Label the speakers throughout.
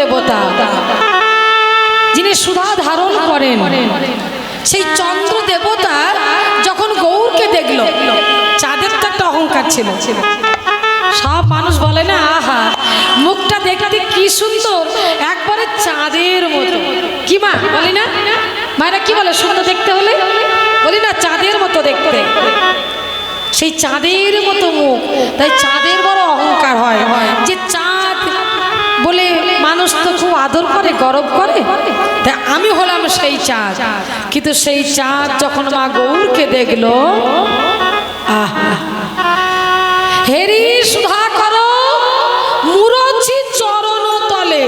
Speaker 1: দেবতা, যিনি সুধা ধারণ করেন। সেই চন্দ্র দেবতা যখন গৌরকে দেখল, চাঁদের তো একটা অহংকার ছিল। সব মানুষ বলে না, আহা, মুখটা দেখতে কি সুন্দর, একবারে চাঁদের মতো। কি মা, বলি না? মায়েরা কি বলে সুন্দর দেখতে হলে? বলি না, চাঁদের মতো দেখতে। সেই চাঁদের মতো মুখ, তাই চাঁদের বড় অহংকার হয়, যে মানুষ তো খুব আদর করে, গরব করে আমি হলাম সেই চাঁদ। কিন্তু সেই চাঁদ যখন মা গৌরকে দেখল, আহা হেরি সুধা করো মুরছি চরণ তলে।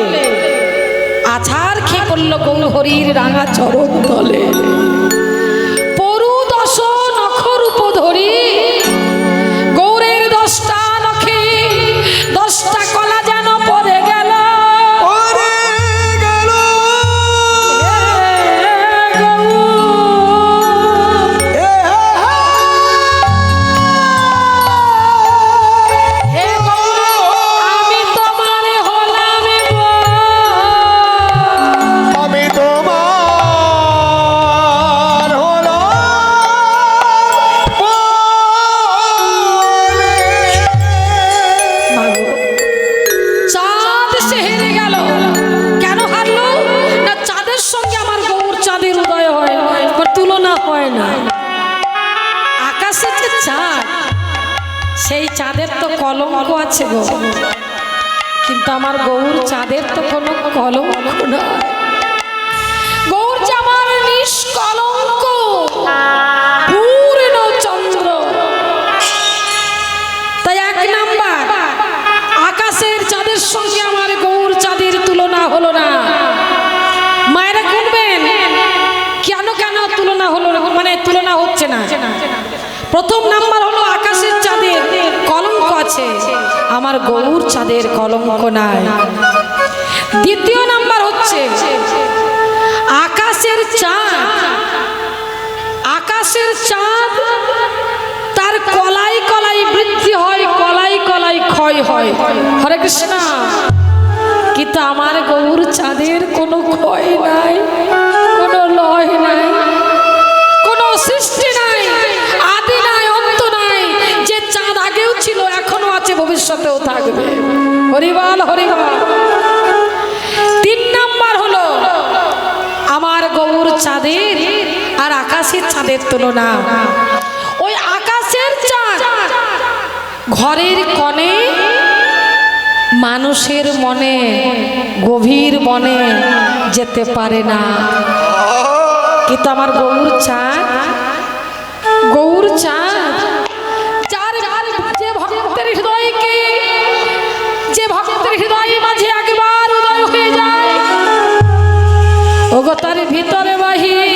Speaker 1: আছার খেয়ে করল গৌর হরির রাঙা চরণ তলে। আছে গো। কিন্তু আমার গৌর চাঁদের তো কোনো কলঙ্ক গৌর যে আমার নিষ্কলঙ্ক তাই এক আকাশের চাঁদের সঙ্গে আমার চাঁদের তুলনা হলো না। মায়েরা গুনবেন, কেন কেন তুলনা হলো মানে তুলনা হচ্ছে না। প্রথম নাম্বার হলো আকাশের চাঁদের কলঙ্ক আছে। আমার গৌর চাঁদের কলঙ্ক নাই। দ্বিতীয় নাম্বার হচ্ছে আকাশের চাঁদ। আকাশের চাঁদ তার কলাই কলাই বৃদ্ধি হয়, কলাই কলাই ক্ষয় হয়। হরে কৃষ্ণ। কিন্তু আমার গৌর চাঁদের কোনো ক্ষয় নাই, কোনো লয় নাই, কোনো সৃষ্টি ভবিষ্যতেও থাকবে। হরিবাল হরিবাল তিন নাম্বার হলো, আমার গৌর চাঁদের আর আকাশের চাঁদের তুলনা। ওই আকাশের চাঁদ ঘরের কনে, মানুষের মনে গভীর মনে যেতে পারে না। কিন্তু আমার গৌর চাঁদ গৌর চাঁদ ভিতরে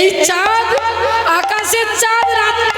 Speaker 1: এই
Speaker 2: চাঁদ আকাশের চাঁদ রাত্রে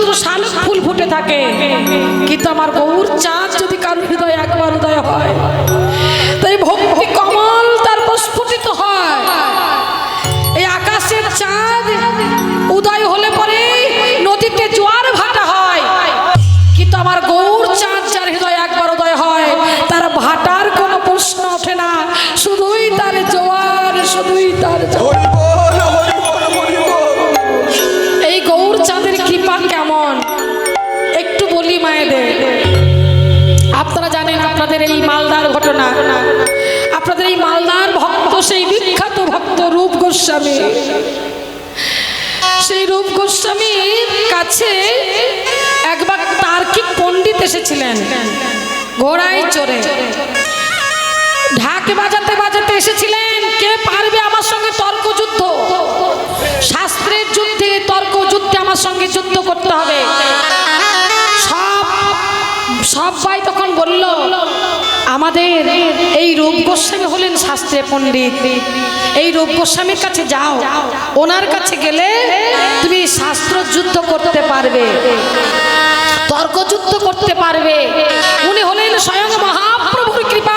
Speaker 1: শুধুমাত্র শাল ফুল ফুটে থাকে। কিন্তু আমার গৌর চাঁদ যদি কারও হৃদয় একবার উদয় হয় তাই ভক্তি কমল তার প্রস্ফুটিত হয়। এই আকাশের চাঁদ উদয় হলে পরে আপনাদের এই মালদার ঘটনা। আপনাদের এই মালদার ভক্ত, সেই বিখ্যাত ভক্ত রূপ গোস্বামী। সেই রূপ গোস্বামীর কাছে একবার তার্কিক পণ্ডিত এসেছিলেন, ঘোড়ায় চড়ে। ঢাক বাজাতে বাজাতে এসেছিলেন, কে পারবে আমার সঙ্গে তর্ক যুদ্ধ? শাস্ত্রের যুদ্ধে তর্ক যুদ্ধে আমার সঙ্গে যুদ্ধ করতে হবে। সবাই তখন বলল, আমাদের এই রূপ গোস্বামী হলেন শাস্ত্রে পণ্ডিত। এই রূপ গোস্বামীর কাছে যাও। ওনার কাছে গেলে তুমি শাস্ত্র যুদ্ধ করতে পারবে। তর্কযুদ্ধ করতে পারবে। উনি হলেন স্বয়ং মহাপ্রভুর কৃপা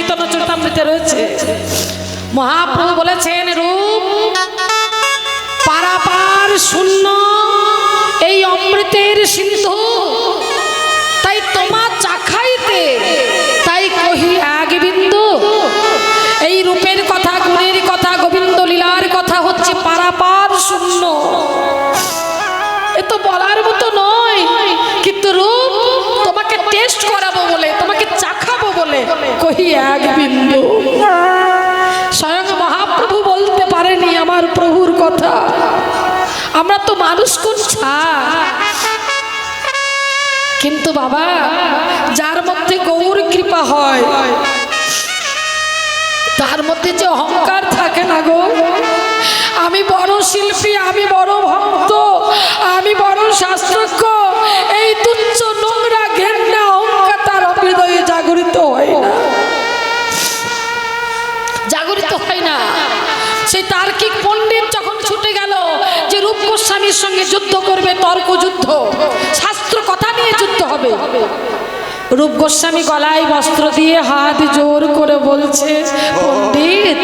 Speaker 1: চৈতন্য চরিতামৃতে রয়েছে। মহাপ্রভু বলেছেন, রূপ পারাপার শূন্য, এই অমৃতের সিন্ধু। তাই তোমার চাখাইতে, তাই কহি এক বিন্দু। এই রূপের কথা, গুণের কথা, গোবিন্দ লীলার কথা হচ্ছে পারাপার শূন্য। এ তো বলার মতো নয়, কিন্তু রূপ তোমাকে টেস্ট করাবো বলে, তোমাকে চাখাবো বলে কহি, এক বিন্দু। স্বয়ং মহাপ্রভু বলতে পারেনি আমার প্রভুর কথা। আমরা তো মানুষ কোন কিন্তু বাবা, যার মধ্যে গৌর কৃপা হয়, তার মধ্যে যে অহংকার থাকে না গো। আমি বড় শিল্পী, আমি বড় ভক্ত, আমি বড় শাস্ত্রজ্ঞ, এই তুচ্ছ নোংরা সেই তার্কিক পণ্ডিত যখন ছুটে গেল যে রূপ গোস্বামীর সঙ্গে যুদ্ধ করবে, তর্ক যুদ্ধ, শাস্ত্র কথা নিয়ে যুদ্ধ হবে। রূপ গোস্বামী গলায় বস্ত্র দিয়ে হাত জোর করে বলছে, পণ্ডিত,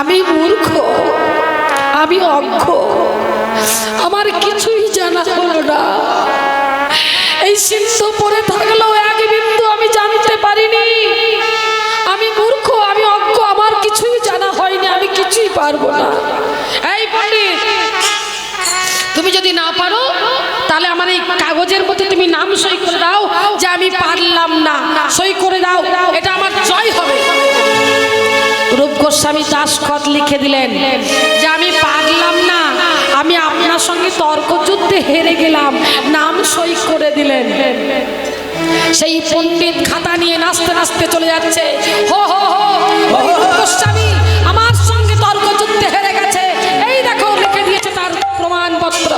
Speaker 1: আমি মূর্খ, আমি অজ্ঞ, আমার কিছুই জানা হলো না। এই সিন্ধু পারব না। এই পণ্ডিত, তুমি যদি না পারো, তাহলে আমার এই কাগজের মধ্যে তুমি নাম সই করে দাও যে আমি পারলাম না। সই করে দাও, এটা আমার জয় হবে। রূপ গোস্বামী দাসখত লিখে দিলেন যে আমি পারলাম না। আমি আপনার সঙ্গে তর্ক যুদ্ধে হেরে গেলাম। নাম সই করে দিলেন। সেই পণ্ডিত খাতা নিয়ে নাচতে নাচতে চলে যাচ্ছে। হো হো হো গোস্বামী, আমার প্রমাণপত্র।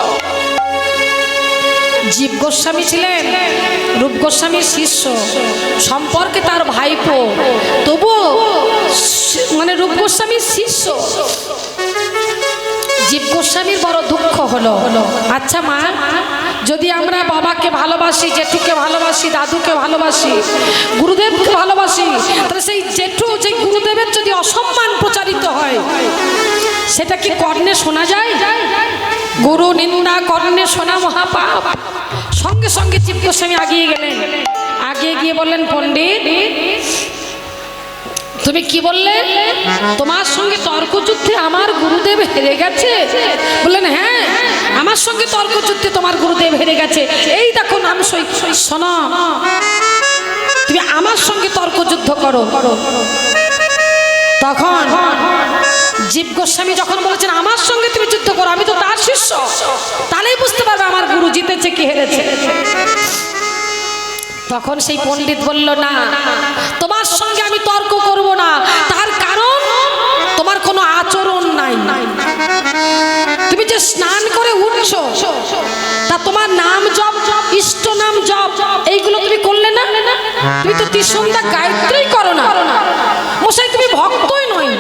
Speaker 1: জীব গোস্বামী ছিলেন, রূপ গোস্বামীর শিষ্য। সম্পর্কে তার ভাইপো। তবুও সি- মানে রূপ গোস্বামীর শিষ্য। জীব গোস্বামীর বড় দুঃখ হলো আচ্ছা মা, যদি আমরা বাবাকে ভালোবাসি, জেঠুকে ভালোবাসি, দাদুকে ভালোবাসি, গুরুদেবকে ভালোবাসি, তাহলে সেই জেঠু যে গুরুদেবের যদি অসম্মান প্রচারিত হয়, সেটা কি কর্ণে শোনা যায়? গুরু নিন্দা কর্ণে সোনা মহাপাপ। সঙ্গে সঙ্গে জীব গোস্বামী আগিয়ে গেলেন। আগিয়ে গিয়ে বললেন, পণ্ডিত, তুমি কি বললে? তোমার সঙ্গে তর্ক যুদ্ধে আমার গুরুদেব হেরে গেছে? বললেন হ্যাঁ আমার সঙ্গে তর্ক যুদ্ধে তোমার গুরুদেব হেরে গেছে। এই দেখো নাম সই শোনো তুমি আমার সঙ্গে তর্ক যুদ্ধ করো। তখন জীব গোস্বামী যখন বলেছেন, আমার সঙ্গে তুমি যুদ্ধ করো, আমি তো তার শিষ্য। তাহলেই বুঝতে পারবে আমার গুরু জিতেছে, কি হেরেছে। তখন সেই পণ্ডিত বলল, না, তোমার সঙ্গে আমি তর্ক করব না। তার কারণ, তোমার কোনো আচরণ নাই। তুমি তুমি যে স্নান করে উঠছো, তা তোমার নাম জপ, ইষ্ট নাম জপ, এইগুলো তুমি করলে না? তুমি তো ত্রিসন্ধ্যা গায়ত্রী করো না। মশাই, তুমি ভক্তই নয়।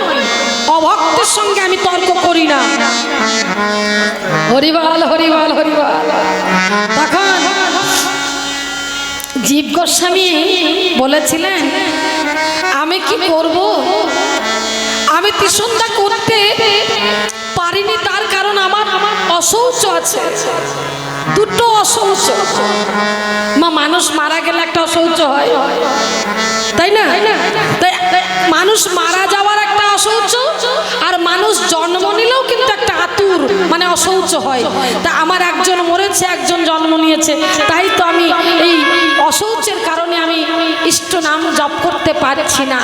Speaker 1: অভক্তের সঙ্গে আমি তর্ক করি না। হরিবাল হরিবাল হরিবাল। জীব গোস্বামী বলেছিলেন, আমি কি করব? আমি ত্রিসন্ধ্যা করতে পারিনি, তার কারণ আমার অশৌচ আছে। দুটো অশৌচ মা, মানুষ মারা গেলে একটা অশৌচ হয়। তাই না? তাই, মানুষ মারা যাওয়ার অশৌচ আর মানুষ জন্ম নিলেও কিন্তু একটা আতুর মানে অশৌচ হয়। তা আমার একজন মরেছে একজন জন্ম নিয়েছে। তাই তো আমি এই অশৌচের কারণে আমি ইষ্ট নাম জপ করতে পারছি না।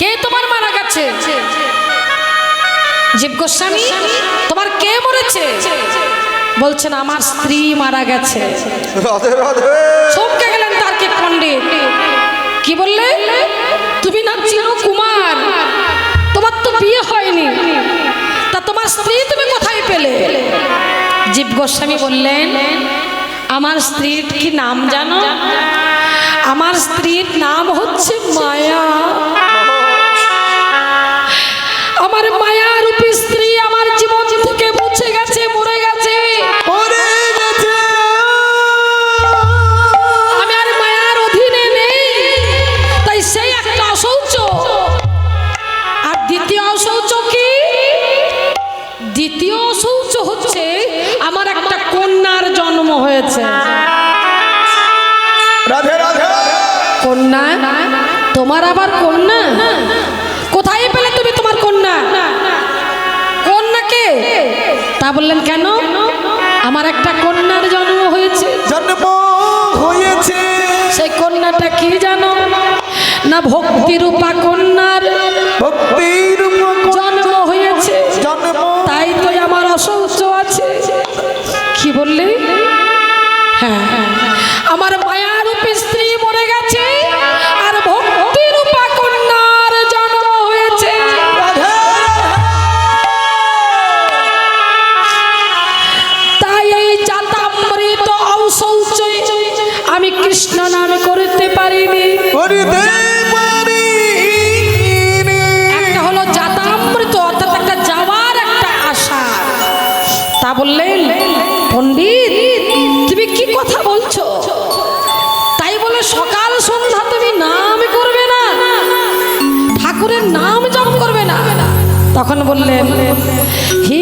Speaker 1: কে তোমার মারা গেছে? জীব গোস্বামী তোমার কে মরেছে? বলছেন আমার স্ত্রী মারা গেছে। চমকে গেলেন তার্কিক পণ্ডিত। কি বললে? তুমি না চিনো কুমার। তোমার তো বিয়ে হয়নি। তা তোমার স্ত্রী তুমি কোথায় পেলে? জীব গোস্বামী বললেন, আমার স্ত্রীর কি নাম জানো? আমার স্ত্রীর নাম হচ্ছে মায়া। আমার তোমার আবার কন্যা? কোথায় পেলে তুমি তোমার কন্যা? কন্যাকে তা বললেন কেন? আমার একটা কন্যার জন্ম হয়েছে।
Speaker 2: জন্ম হয়েছে।
Speaker 1: সেই কন্যাটা কি জানো? না ভক্তিরূপা কন্যার
Speaker 2: ভক্তির
Speaker 1: জন্ম হয়েছে।
Speaker 2: জন্ম
Speaker 1: তাই তো আমার অসৌচ আছে। কি বললে? হ্যাঁ। আমার মায়ারূপী কৃষ্ণ নামে করতে পারিনি।
Speaker 2: পারি
Speaker 1: একটা হলো জাতামৃত অর্থাৎ একটা যাওয়ার একটা আশা। তা বললেন পণ্ডিত তুমি কি কথা বলছো? তাই বলে সকাল সন্ধ্যা তুমি নাম করবে না ঠাকুরের নাম জপ করবে না। তখন বললেন হিদা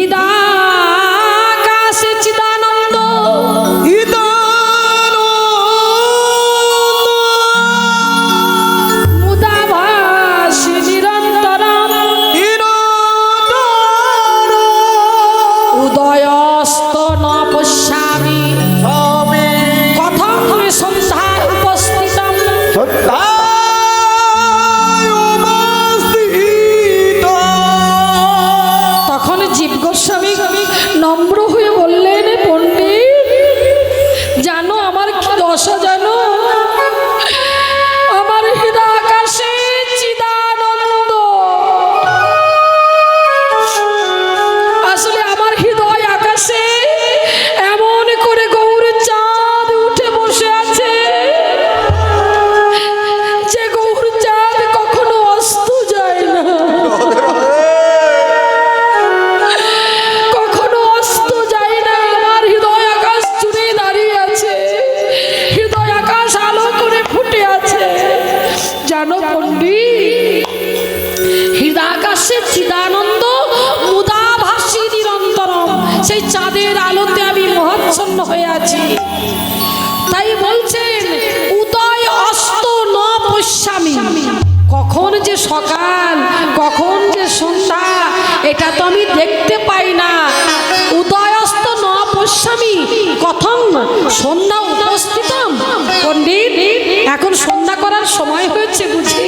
Speaker 1: এখন সন্ধ্যা করার সময় হয়েছে বুঝি।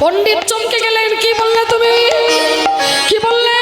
Speaker 1: পণ্ডিত চমকে গেলেন কি বললে তুমি? কি বললে?